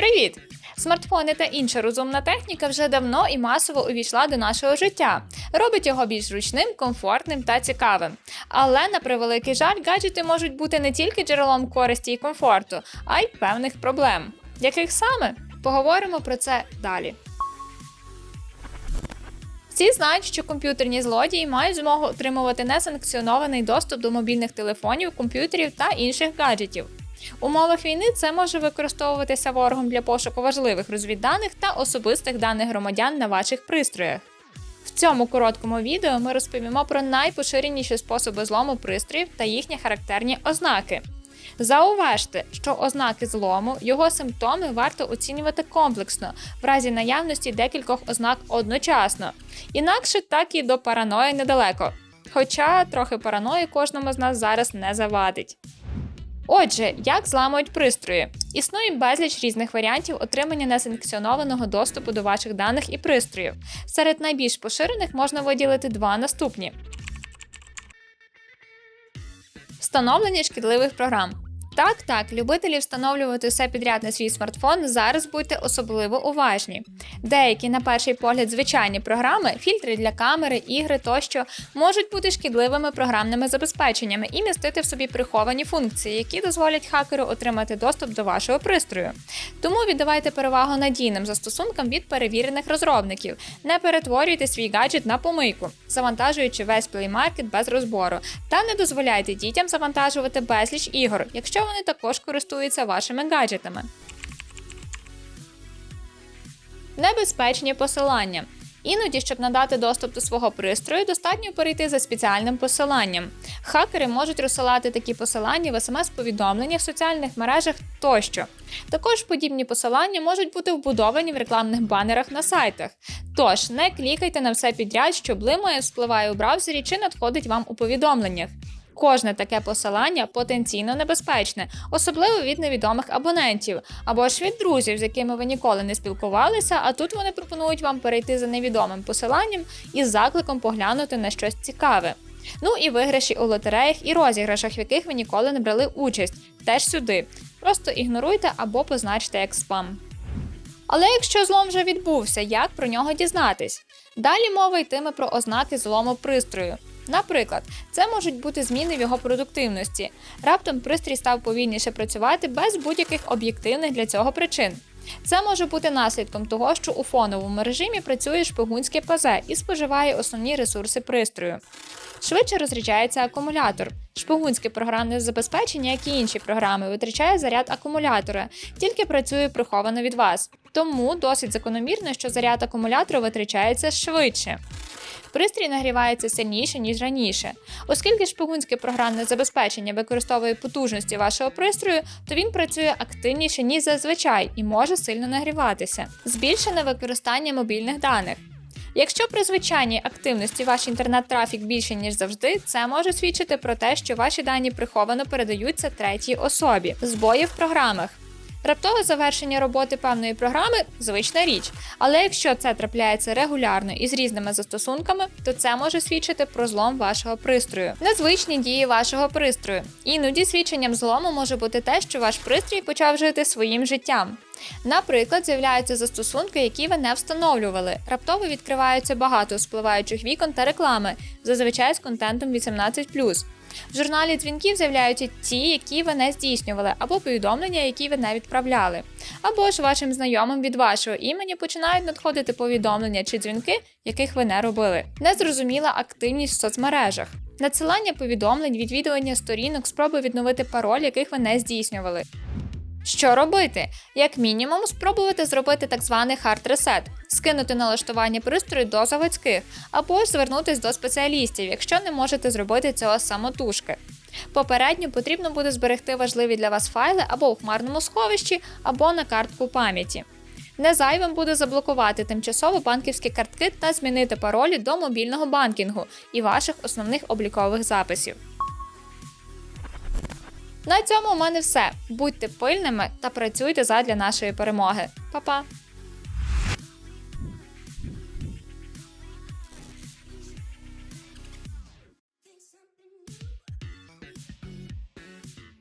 Привіт! Смартфони та інша розумна техніка вже давно і масово увійшла до нашого життя, робить його більш зручним, комфортним та цікавим. Але на превеликий жаль, гаджети можуть бути не тільки джерелом користі і комфорту, а й певних проблем. Яких саме? Поговоримо про це далі. Всі знають, що комп'ютерні злодії мають змогу отримувати несанкціонований доступ до мобільних телефонів, комп'ютерів та інших гаджетів. У умовах війни це може використовуватися ворогом для пошуку важливих розвідданих та особистих даних громадян на ваших пристроях. В цьому короткому відео ми розповімо про найпоширеніші способи злому пристроїв та їхні характерні ознаки. Зауважте, що ознаки злому, його симптоми варто оцінювати комплексно в разі наявності декількох ознак одночасно. Інакше так і до параної недалеко. Хоча трохи параної кожному з нас зараз не завадить. Отже, як зламують пристрої? Існує безліч різних варіантів отримання несанкціонованого доступу до ваших даних і пристроїв. Серед найбільш поширених можна виділити два наступні: встановлення шкідливих програм. Так, так, любителі встановлювати все підряд на свій смартфон зараз будьте особливо уважні. Деякі, на перший погляд, звичайні програми, фільтри для камери, ігри тощо можуть бути шкідливими програмними забезпеченнями і містити в собі приховані функції, які дозволять хакеру отримати доступ до вашого пристрою. Тому віддавайте перевагу надійним застосункам від перевірених розробників. Не перетворюйте свій гаджет на помийку, завантажуючи весь Market без розбору, та не дозволяйте дітям завантажувати безліч ігор, якщо вони також користуються вашими гаджетами. Небезпечні посилання. Іноді, щоб надати доступ до свого пристрою, достатньо перейти за спеціальним посиланням. Хакери можуть розсилати такі посилання в смс-повідомленнях соціальних мережах тощо. Також подібні посилання можуть бути вбудовані в рекламних банерах на сайтах. Тож не клікайте на все підряд, що блимає, вспливає у браузері чи надходить вам у повідомленнях. Кожне таке посилання потенційно небезпечне, особливо від невідомих абонентів або ж від друзів, з якими ви ніколи не спілкувалися, а тут вони пропонують вам перейти за невідомим посиланням із закликом поглянути на щось цікаве. Ну і виграші у лотереях і розіграшах, в яких ви ніколи не брали участь, теж сюди. Просто ігноруйте або позначте як спам. Але якщо злом вже відбувся, як про нього дізнатись? Далі мова йтиме про ознаки злому пристрою. Наприклад, це можуть бути зміни в його продуктивності. Раптом пристрій став повільніше працювати без будь-яких об'єктивних для цього причин. Це може бути наслідком того, що у фоновому режимі працює шпигунське ПЗ і споживає основні ресурси пристрою. Швидше розряджається акумулятор. Шпигунське програмне забезпечення, як і інші програми, витрачає заряд акумулятора, тільки працює приховано від вас. Тому досить закономірно, що заряд акумулятора витрачається швидше. Пристрій нагрівається сильніше, ніж раніше. Оскільки шпигунське програмне забезпечення використовує потужності вашого пристрою, то він працює активніше, ніж зазвичай, і може сильно нагріватися. Збільшене використання мобільних даних. Якщо при звичайній активності ваш інтернет-трафік більше, ніж завжди, це може свідчити про те, що ваші дані приховано передаються третій особі. Збої в програмах. Раптове завершення роботи певної програми звична річ, але якщо це трапляється регулярно і з різними застосунками, то це може свідчити про злом вашого пристрою. Незвичні дії вашого пристрою. Іноді свідченням злому може бути те, що ваш пристрій почав жити своїм життям. Наприклад, з'являються застосунки, які ви не встановлювали. Раптово відкриваються багато спливаючих вікон та реклами, зазвичай з контентом 18+. В журналі дзвінків з'являються ті, які ви не здійснювали, або повідомлення, які ви не відправляли. Або ж вашим знайомим від вашого імені починають надходити повідомлення чи дзвінки, яких ви не робили. Незрозуміла активність в соцмережах. Надсилання повідомлень, відвідування сторінок, спроби відновити пароль, яких ви не здійснювали. Що робити? Як мінімум, спробувати зробити так званий хард ресет, скинути налаштування пристрою до заводських, або ж звернутися до спеціалістів, якщо не можете зробити цього самотужки. Попередньо потрібно буде зберегти важливі для вас файли або у хмарному сховищі, або на картку пам'яті. Не зайвим буде заблокувати тимчасово банківські картки та змінити паролі до мобільного банкінгу і ваших основних облікових записів. На цьому у мене все. Будьте пильними та працюйте задля нашої перемоги. Па-па!